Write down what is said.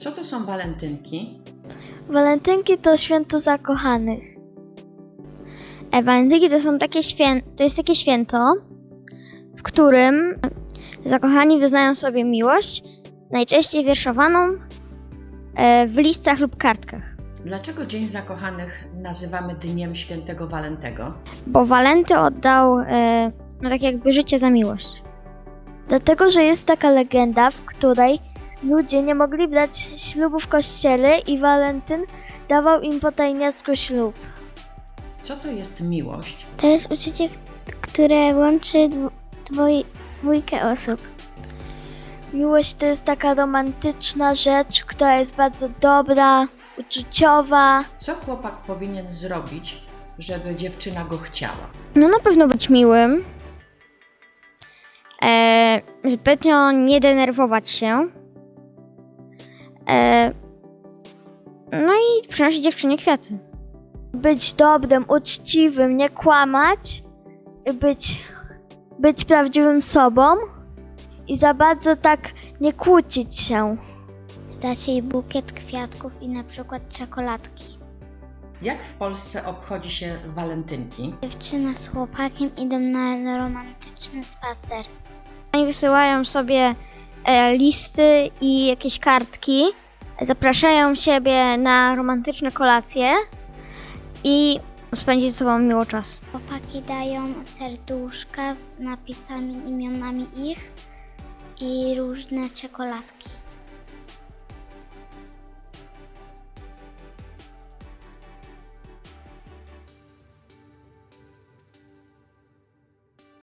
Co to są walentynki? Walentynki to święto zakochanych. E, walentynki to są takie święto, to jest takie święto, w którym zakochani wyznają sobie miłość, najczęściej wierszowaną e, w listach lub kartkach. Dlaczego Dzień Zakochanych nazywamy Dniem Świętego Walentego? Bo Walenty oddał e, no tak jakby życie za miłość. Dlatego, że jest taka legenda, w której ludzie nie mogli dać ślubu w kościele i Walentyn dawał im po tajniacku ślub. Co to jest miłość? To jest uczucie, które łączy dwoj, dwójkę osób. Miłość to jest taka romantyczna rzecz, która jest bardzo dobra, uczuciowa. Co chłopak powinien zrobić, żeby dziewczyna go chciała? No na pewno być miłym. E, zbytnio nie denerwować się. E, no i przynosić dziewczynie kwiaty. Być dobrym, uczciwym, nie kłamać. Być, być prawdziwym sobą. I za bardzo tak nie kłócić się. Dać jej bukiet kwiatków i na przykład czekoladki. Jak w Polsce obchodzi się walentynki? Dziewczyna z chłopakiem idą na romantyczny spacer. Oni wysyłają sobie e, listy i jakieś kartki, zapraszają siebie na romantyczne kolacje i spędzić ze sobą miło czas. Chłopaki dają serduszka z napisami, imionami ich i różne czekoladki.